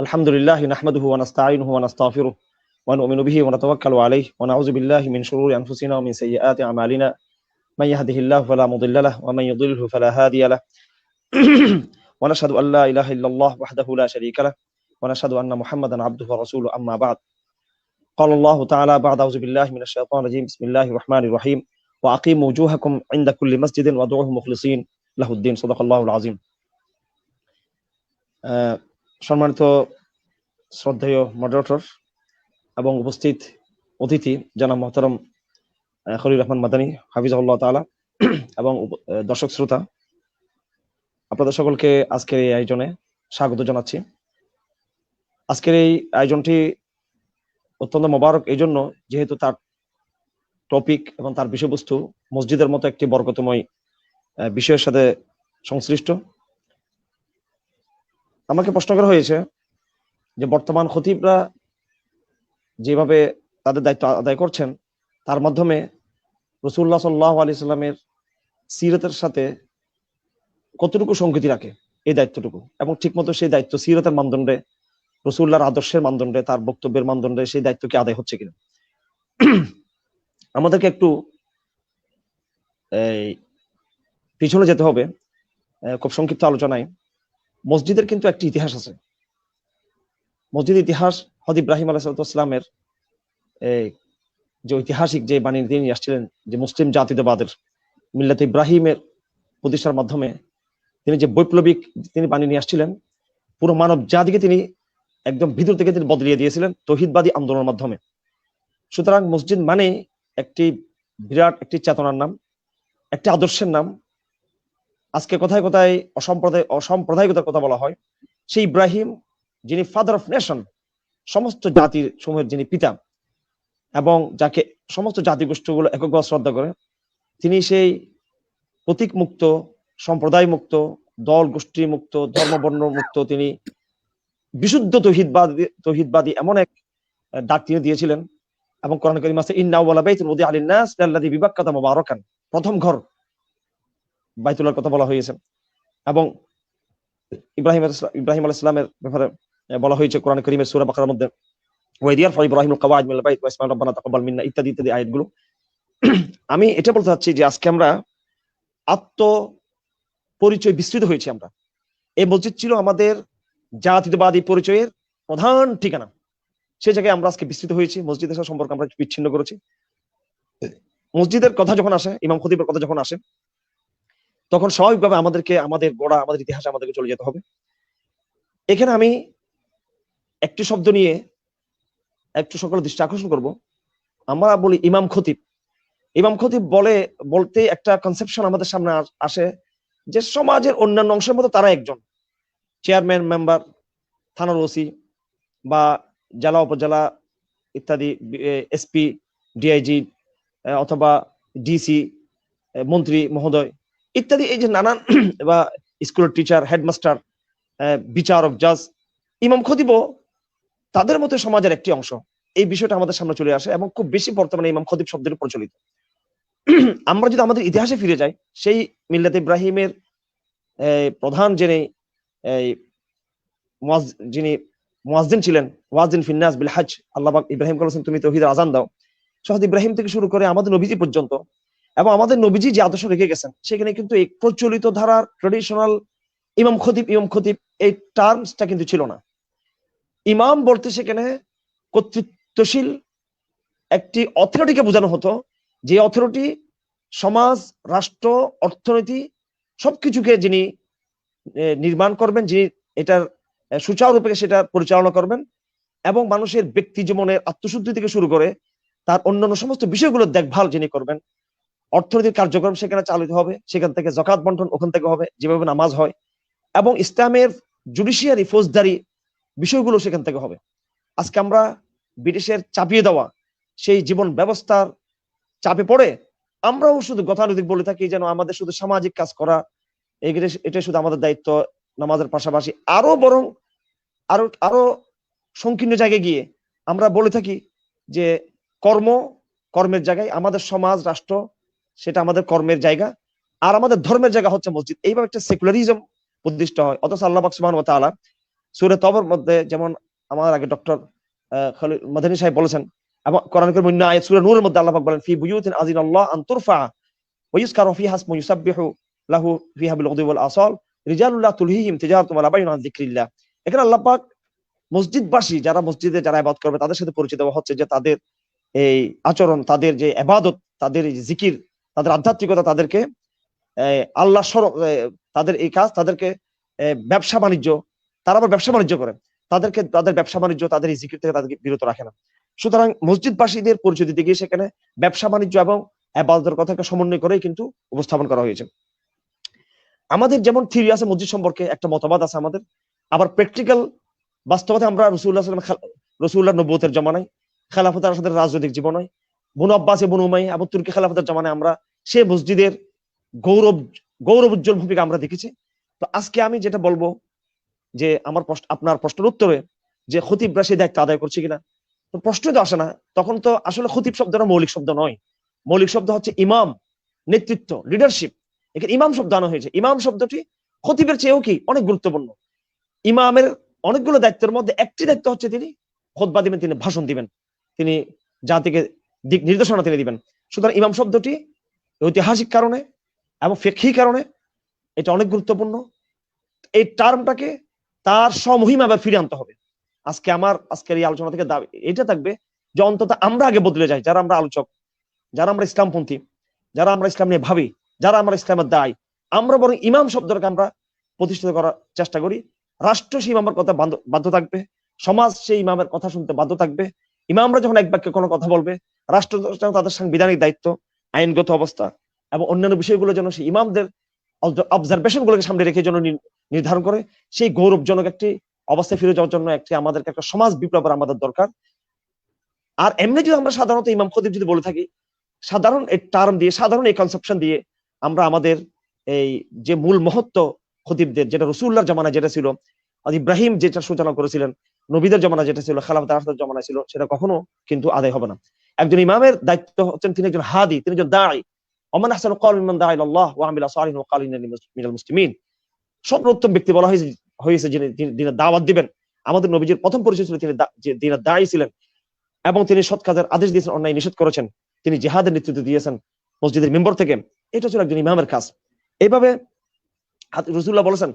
الحمد لله نحمده ونستعينه ونستغفره ونؤمن به ونتوكل عليه ونعوذ بالله من شرور أنفسنا ومن سيئات أعمالنا من يهده الله فلا مضل له ومن يضلله فلا هادي له ونشهد أن لا إله إلا الله وحده لا شريك له ونشهد أن محمدا عبده ورسوله أما بعد قال الله تعالى بعد أعوذ بالله من الشيطان الرجيم بسم الله الرحمن الرحيم وأقيموا وجوهكم عند كل مسجد وادعوه مخلصين له الدين صدق الله العظيم আহ, সম্মানিত শ্রদ্ধেয় মডারেটর এবং উপস্থিত অতিথি, জানাব মহতরম খলিল রহমান মাদানী, হাফিজাহুল্লাহ তাআলা, এবং দর্শক শ্রোতা, আপনাদের সকলকে আজকের এই আয়োজনে স্বাগত জানাচ্ছি। আজকের এই আয়োজনটি অত্যন্ত মোবারক এই জন্য যেহেতু তার টপিক এবং তার বিষয়বস্তু মসজিদের মতো একটি বরকতময় বিষয়ের সাথে সংশ্লিষ্ট। আমাকে প্রশ্ন করা হয়েছে যে বর্তমান খতিবরা যেভাবে তাদের দায়িত্ব আদায় করছেন, তার মাধ্যমে রসুল্লাহ সাল্লাহ আলি সাল্লামের সিরতের সাথে কতটুকু সংগতি রাখে এই দায়িত্বটুকু? এবং ঠিকমতো সেই দায়িত্ব সিরতের মানদণ্ডে রসুল্লাহর আদর্শের মানদণ্ডে, তার বক্তব্যের মানদণ্ডে সেই দায়িত্ব কি আদায় হচ্ছে কিনা? আমাদেরকে একটু, এই, পিছনে যেতে হবে। খুব সংক্ষিপ্ত আলোচনায় মসজিদের কিন্তু একটি ইতিহাস আছে। মসজিদ ইতিহাস হদ ইব্রাহিম আলাইসালামের যে ঐতিহাসিক যে বাণী তিনি আসছিলেন, যে মুসলিম জাতীয়তাবাদের, মিল্লাত ইব্রাহিমের প্রতিষ্ঠার মাধ্যমে তিনি যে বৈপ্লবিক তিনি বাণী নিয়ে আসছিলেন, পুরো মানব জাতিকে তিনি একদম ভিতর থেকে তিনি বদলিয়ে দিয়েছিলেন তহিদবাদী আন্দোলনের মাধ্যমে। সুতরাং মসজিদ মানে একটি বিরাট, একটি চেতনার নাম, একটি আদর্শের নাম আজকে কোথায় কোথায় অসম্প্রদায়, অসাম্প্রদায়িকতার কথা বলা হয়, সেই ইব্রাহিম, যিনি ফাদার অফ নেশন সমস্ত জাতির সমূহের যিনি পিতা এবং যাকে সমস্ত জাতিগোষ্ঠীগুলো এককভাবে শ্রদ্ধা করে, তিনি সেই প্রতীক মুক্ত সম্প্রদায় মুক্ত দল গোষ্ঠী মুক্ত ধর্মবর্ণ মুক্ত তিনি বিশুদ্ধ তহিদবাদী তহিদবাদী এমন এক ডাক তিনি দিয়েছিলেন এবং কোরআন করিম আছে ইন্না ওয়ালা বাইতুল উদি আলিন নাস আল্লাযী বিবাক্কাতা মুবারাকান প্রথম ঘর। বাইতুল্লাহর কথা বলা হয়েছে। এবং ইব্রাহিম ইব্রাহিম আলাইহিস সালামের ব্যাপারে বলা হয়েছে কোরআন করিমের সূরা বাকারার মধ্যে ওয়াইদিয়ার ইব্রাহিম ইসমাইল রাব্বানা মিন্না, ইত্যাদি ইত্যাদি আয়াতগুলো। আমি এটা বলতে চাচ্ছি যে আজকে আমরা আত্ম পরিচয় বিস্তৃত হয়েছি আমরা। এই মসজিদ ছিল আমাদের জাতীয়তাবাদী পরিচয়ের প্রধান ঠিকানা। সে জায়গায় আমরা আজকে বিস্তৃত হয়েছি, মসজিদের সাথে সম্পর্ক আমরা বিচ্ছিন্ন করেছি। মসজিদের কথা যখন আসে, ইমাম খতিবের কথা যখন আসে তখন স্বাভাবিকভাবে আমাদেরকে, আমাদের গোড়া, আমাদের ইতিহাসে আমাদেরকে চলে যেতে হবে। এখানে আমি একটি শব্দ নিয়ে একটু সকলের দৃষ্টি আকর্ষণ করব। আমরা বলি ইমাম খতিব। ইমাম খতিব বলে, বলতে একটা কনসেপশন আমাদের সামনে আসে যে সমাজের অন্যান্য অংশের মতো তারা একজন। চেয়ারম্যান মেম্বার থানার ওসি বা জেলা উপজেলা ইত্যাদি এসপি, ডিআইজি অথবা ডিসি মন্ত্রী, মহোদয় ইত্যাদি, এই যে নানান, বা স্কুলের টিচার হেডমাস্টার বিচারক জাজ ইমাম খতিবও তাদের মতো সমাজের একটি অংশ। এই বিষয়টা আমাদের সামনে চলে আসে এবং খুব বেশি বর্তমানে ইমাম খতিব শব্দের প্রচলিত। আমরা যদি আমাদের ইতিহাসে ফিরে যাই, সেই মিল্লাত ইব্রাহিমের প্রধান যিনি যিনি মুয়াজ্জিন ছিলেন ওয়াজিন ফিন্নাস বিল হাজ, আল্লাহ ইব্রাহিম বলেছেন, তুমি তৌহিদের আজান দাও। শহদ ইব্রাহিম থেকে শুরু করে আমাদের নবীজি পর্যন্ত এবং আমাদের নবীজি যে আদর্শ রেখে গেছেন, সেখানে কিন্তু এই প্রচলিত ধারার ট্রেডিশনাল ইমাম খতিব ইমাম খতিব এই টার্মসটা কিন্তু ছিল না। ইমাম বলতে সেখানে কর্তৃত্বশীল একটি অথরিটিকে বোঝানো হতো, যে অথরিটি সমাজ, রাষ্ট্র, অর্থনীতি সবকিছুকে যিনি নির্মাণ করবেন, যিনি এটার সুচারুরূপে সেটা পরিচালনা করবেন এবং মানুষের ব্যক্তি জীবনের আত্মশুদ্ধি থেকে শুরু করে তার অন্যান্য সমস্ত বিষয়গুলোর দেখভাল যিনি করবেন অর্থনৈতিক কার্যক্রম সেখানে চালিত হবে, সেখান থেকে জকাত বন্টন ওখান থেকে হবে, যেভাবে নামাজ হয়, এবং ইসলামের জুডিশিয়ারি ফৌজদারি বিষয়গুলো সেখান থেকে হবে। আজকে আমরা ব্রিটিশের চাপিয়ে দেওয়া সেই জীবন ব্যবস্থার চাপে পড়ে আমরাও শুধু গতানুগতিক বলে থাকি যেন আমাদের শুধু সামাজিক কাজ করা এটা শুধু আমাদের দায়িত্ব নামাজের পাশাপাশি। আরও বরং আরও আরও সংকীর্ণ জায়গায় গিয়ে আমরা বলে থাকি যে কর্ম কর্মের জায়গায় আমাদের সমাজ, রাষ্ট্র সেটা আমাদের কর্মের জায়গা, আর আমাদের ধর্মের জায়গা হচ্ছে মসজিদ। এইভাবে একটা সেকুলারিজম প্রতিষ্ঠা হয়। অথচ আল্লাহ সুবহান ওয়া তাআলা সুরে তবর মধ্যে যেমন আমার আগে ডক্টর মাদানী সাহেব বলেছেন, এবং কোরআন করিম আয়াত সূরা নূরের মধ্যে আল্লাহ পাক বলেন, ফি বুয়ুতিন আযিনাল্লাহ আন তুরফা ওয়া ফিহা ইউসাব্বিহু লাহু ফিহা বিল আসাল রিজালুল্লাহ তুলহিহিম আন যিকরিল্লাহ। এখানে আল্লাহ পাক মসজিদবাসী যারা মসজিদে যারা ইবাদত করবে, তাদের সাথে পরিচিত হচ্ছে যে তাদের এই আচরণ, তাদের যে ইবাদত, তাদের জিকির তাদের আধ্যাত্মিকতা তাদেরকে আল্লাহ তাদের এই কাজ তাদেরকে ব্যবসা বাণিজ্য, তারা আবার ব্যবসা বাণিজ্য করে, তাদেরকে তাদের ব্যবসা বাণিজ্য, তাদের এই জিকির থেকে তাদেরকে বিরত রাখে না। সুতরাং মসজিদবাসীদের পরিচয় দিতে গিয়ে সেখানে ব্যবসা বাণিজ্য এবং আবাদতের কথাকে সমন্বয় করেই কিন্তু উপস্থাপন করা হয়েছে। আমাদের যেমন থিওরি আছে মসজিদ সম্পর্কে একটা মতবাদ আছে আমাদের, আবার প্র্যাকটিক্যাল বাস্তবতা আমরা রসুল্লাহ রসুল্লাহ নব্বতের জমানায়, খেলাফতের সাথে রাজনৈতিক জীবনে বনু আব্বাসে বনু উমাই এবং তুর্কি খেলাফতের জমানায় আমরা সে মসজিদের গৌরব গৌরব উজ্জ্বল ভূমিকা আমরা দেখেছি। তো আজকে আমি যেটা বলব যে আমার প্রশ্ন, আপনার প্রশ্নের উত্তরে যে খতিবরা সেই দায়িত্ব আদায় করছে কিনা, তো প্রশ্নই তো আসে না। তখন তো আসলে খতিব শব্দটা মৌলিক শব্দ নয়। মৌলিক শব্দ হচ্ছে ইমাম, নেতৃত্ব লিডারশিপ এখানে ইমাম শব্দ আনা হয়েছে। ইমাম শব্দটি খতিবের চেয়েও কি অনেক গুরুত্বপূর্ণ? ইমামের অনেকগুলো দায়িত্বের মধ্যে একটি দায়িত্ব হচ্ছে তিনি, খোদবা দিবেন, তিনি ভাষণ দিবেন। তিনি জাতিকে দিক নির্দেশনা তিনি দিবেন। সুতরাং ইমাম শব্দটি ঐতিহাসিক কারণে এবং ফেকি কারণে এটা অনেক গুরুত্বপূর্ণ। এই টার্মটাকে তার সমহিমা আবার ফিরে আনতে হবে। আজকে আমার, আজকের এই আলোচনা থেকে দাবি, এটা থাকবে যে অন্তত আমরা আগে বদলে যাই, যারা আমরা আলোচক, যারা আমরা ইসলামপন্থী, যারা আমরা ইসলাম নিয়ে ভাবি, যারা আমরা ইসলামের দায়, আমরা বরং ইমাম শব্দটাকে আমরা প্রতিষ্ঠিত করার চেষ্টা করি। রাষ্ট্র সেই ইমামের কথা বাধ্য- থাকবে, সমাজ সেই ইমামের কথা শুনতে বাধ্য থাকবে। ইমামরা যখন এক বাক্যে কোনো কথা বলবে, রাষ্ট্র তাদের সাংবিধানিক দায়িত্ব আইনগত অবস্থা এবং অন্যান্য বিষয়গুলো যেন সেই ইমামদের অবজারভেশন গুলোকে সামনে রেখে যেন নির্ধারণ করে, সেই গৌরবজনক একটি অবস্থায় ফিরে যাওয়ার জন্য একটি আমাদেরকে একটা সমাজ বিপ্লবের আমাদের দরকার। আর এমনি যদি আমরা সাধারণত ইমাম খতিব যদি বলে থাকি, সাধারণ এই টার্ম দিয়ে, সাধারণ এই কনসেপশন দিয়ে আমরা আমাদের এই যে মূল মহত্ব খতিবদের, যেটা রসুল্লার জামানা যেটা ছিল ইব্রাহিম যেটা সূচনা করেছিলেন নবীদের জমানা যেটা ছিল খেলাফত আসাদের জমানা ছিল, সেটা কখনো কিন্তু আদায় হবে না। একজন ইমামের দায়িত্ব হচ্ছেন তিনি একজন হাদি, তিনি একজন দায়ী অমান হাসান কাল মিমান দাঈ ইলাল্লাহ ওয়া আমিলা সালিহান ওয়া কাল মিনাল মুসলিমিন। সর্বোত্তম ব্যক্তি বলা হয়েছে হয়েছে যিনি দিনের দাওয়াত দিবেন। আমাদের নবীজির প্রথম পরিচয় ছিল তিনি দিনের দায়ী ছিলেন। এবং তিনি সৎ কাজের আদেশ দিয়েছেন, অন্যায় নিষেধ করেছেন। তিনি জিহাদের নেতৃত্ব দিয়েছেন মসজিদের মেম্বর থেকে। এটা ছিল একজন ইমামের কাজ। এইভাবে রসুল্লাহ বলেছেন,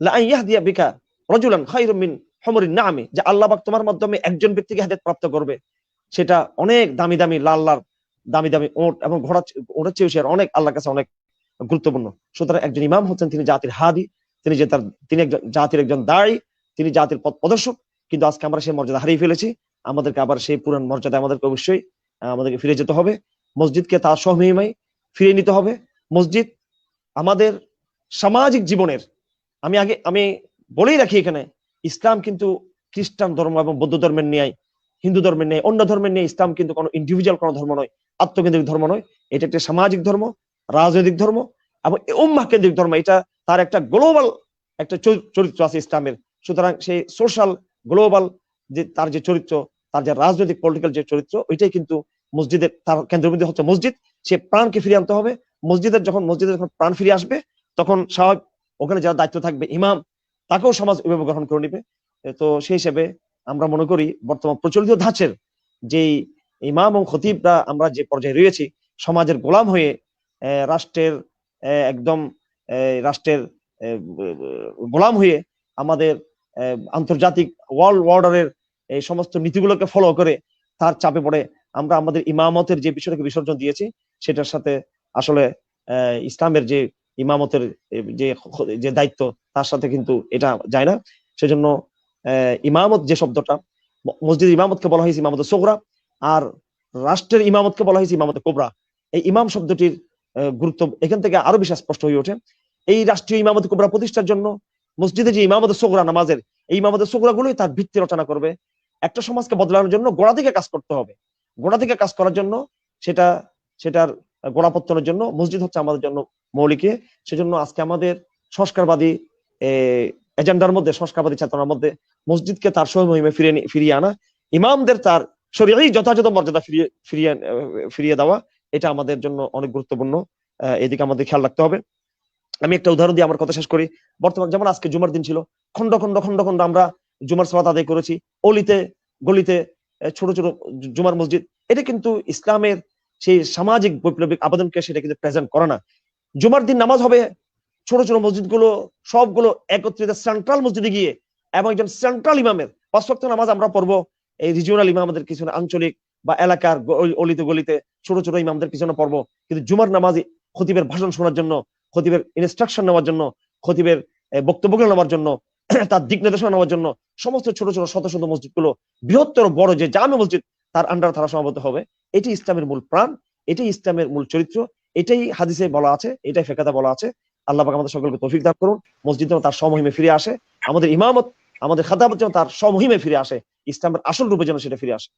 লা ইয়াহদিয়া বিকা রাজুলান খায়রুম হুমরিন নাআমি, যে আল্লাহ পাক তোমার মাধ্যমে একজন ব্যক্তিকে হেদায়েত প্রাপ্ত করবে। সেটা অনেক দামি দামি লাল লাল দামি দামি ওট এবং ঘোড়া ওটার চেয়েও সে অনেক আল্লাহর কাছে অনেক গুরুত্বপূর্ণ। সুতরাং একজন ইমাম হচ্ছেন, তিনি জাতির হাদি, তিনি যে তার, তিনি একজন জাতির একজন দায়ী, তিনি জাতির পথ প্রদর্শক। কিন্তু আজকে আমরা সেই মর্যাদা হারিয়ে ফেলেছি। আমাদেরকে আবার সেই পুরান মর্যাদা আমাদেরকে অবশ্যই আমাদেরকে ফিরে যেতে হবে। মসজিদকে তার সহমিমাই ফিরিয়ে নিতে হবে। মসজিদ আমাদের সামাজিক জীবনের, আমি আগে, আমি বলেই রাখি এখানে ইসলাম কিন্তু খ্রিস্টান ধর্ম এবং বৌদ্ধ ধর্মের ন্যায়, হিন্দু ধর্মের ন্যায়, অন্য ধর্মের নিয়ে ইসলাম কিন্তু কোনো ইন্ডিভিজুয়াল কোনো ধর্ম নয়, আত্মকেন্দ্রিক ধর্ম নয়। এটা একটা সামাজিক ধর্ম, রাজনৈতিক ধর্ম এবং উম্মাহ কেন্দ্রিক ধর্ম। এটা তার একটা গ্লোবাল একটা চরিত্র আছে ইসলামের। সুতরাং সেই সোশ্যাল গ্লোবাল যে তার যে চরিত্র, তার যে রাজনৈতিক পলিটিক্যাল যে চরিত্র, ওইটাই কিন্তু মসজিদের, তার কেন্দ্রবিন্দু হচ্ছে মসজিদ। সে প্রাণকে ফিরিয়ে আনতে হবে। মসজিদের যখন মসজিদের যখন প্রাণ ফিরে আসবে, তখন স্বাভাবিক, ওখানে যারা দায়িত্ব থাকবে, ইমাম তাকেও সমাজ ওইভাবে গ্রহণ করে নিবে। তো সেই হিসেবে আমরা মনে করি বর্তমান প্রচলিত ধাঁচের যেই ইমাম এবং খতিবরা আমরা যে পর্যায়ে রয়েছি, সমাজের গোলাম হয়ে রাষ্ট্রের একদম রাষ্ট্রের গোলাম হয়ে আমাদের আন্তর্জাতিক ওয়ার্ল্ড অর্ডারের এই সমস্ত নীতিগুলোকে ফলো করে তার চাপে পড়ে আমরা আমাদের ইমামতের যে বিষয়টাকে বিসর্জন দিয়েছি, সেটার সাথে আসলে ইসলামের যে ইমামতের যে যে দায়িত্ব, তার সাথে কিন্তু এটা যায় না। সেজন্য ইমামত যে শব্দটা মসজিদ ইমামতকে বলা হয়েছে ইমামত সোগরা, আর রাষ্ট্রের ইমামতকে বলা হয়েছে ইমামত কোবরা। এই ইমাম শব্দটির গুরুত্ব এখান থেকে আরও বেশি স্পষ্ট হয়ে ওঠে। এই রাষ্ট্রীয় ইমামত কোবরা প্রতিষ্ঠার জন্য মসজিদে যে ইমামত সোগরা নামাজের, এই ইমামত সোগরা গুলোই তার ভিত্তি রচনা করবে। একটা সমাজকে বদলানোর জন্য গোড়া থেকে কাজ করতে হবে। গোড়া থেকে কাজ করার জন্য সেটা, সেটার গোড়াপত্তনের জন্য, মসজিদ হচ্ছে আমাদের জন্য মৌলিক। সেজন্য আজকে আমাদের সংস্কারবাদী এজেন্ডার মধ্যে, সংস্কারবাদী চেতনার মধ্যে মসজিদকে তার সহমহিমে ফিরিয়ে নি- ফিরিয়ে আনা, ইমামদের তার শরীরেই যথাযথ মর্যাদা ফিরিয়ে ফিরিয়ে ফিরিয়ে দেওয়া, এটা আমাদের জন্য অনেক গুরুত্বপূর্ণ এদিকে আমাদের খেয়াল রাখতে হবে আমি একটা উদাহরণ দিয়ে আমার কথা শেষ করি বর্তমান যেমন আজকে জুমার দিন ছিল খন্ড খন্ড খন্ড খন্ড আমরা জুমার সালাত আদায় করেছি, অলিতে, গলিতে ছোট ছোট জুমার মসজিদ, এটা কিন্তু ইসলামের সেই সামাজিক, বৈপ্লবিক আবেদনকে সেটা কিন্তু প্রেজেন্ট করে না জুমার দিন নামাজ হবে। ছোট ছোট মসজিদগুলো সবগুলো একত্রিত সেন্ট্রাল মসজিদে গিয়ে এবং একজন সেন্ট্রাল ইমামের পাঁচ নামাজ আমরা পড়ব। এই রিজিওনাল ইমামদের কিছু আঞ্চলিক বা এলাকার অলিতে গলিতে ছোট ছোট ইমামদের পিছনে পড়ব। কিন্তু জুমার নামাজ খতিবের ভাষণ শোনার জন্য খতিবের ইনস্ট্রাকশন নেওয়ার জন্য খতিবের আহ, বক্তব্যগুলো নেওয়ার জন্য তার দিক নির্দেশনা নেওয়ার জন্য সমস্ত ছোট ছোট শত শত মসজিদগুলো বৃহত্তর বড় যে জামে মসজিদ তার আন্ডার তারা সমাবেত হবে। এটি ইসলামের মূল প্রাণ এটি ইসলামের মূল চরিত্র এটাই হাদিসে বলা আছে, এটাই ফেকাতে বলা আছে। আল্লাহ আমাদের সকলকে তৌফিক দান করুন। মসজিদ যেন তার সমহিমে ফিরে আসে। আমাদের ইমামত, আমাদের খাতাবত যেন তার সমহিমে ফিরে আসে। ইসলামের আসল রূপে যেন সেটা ফিরে আসে।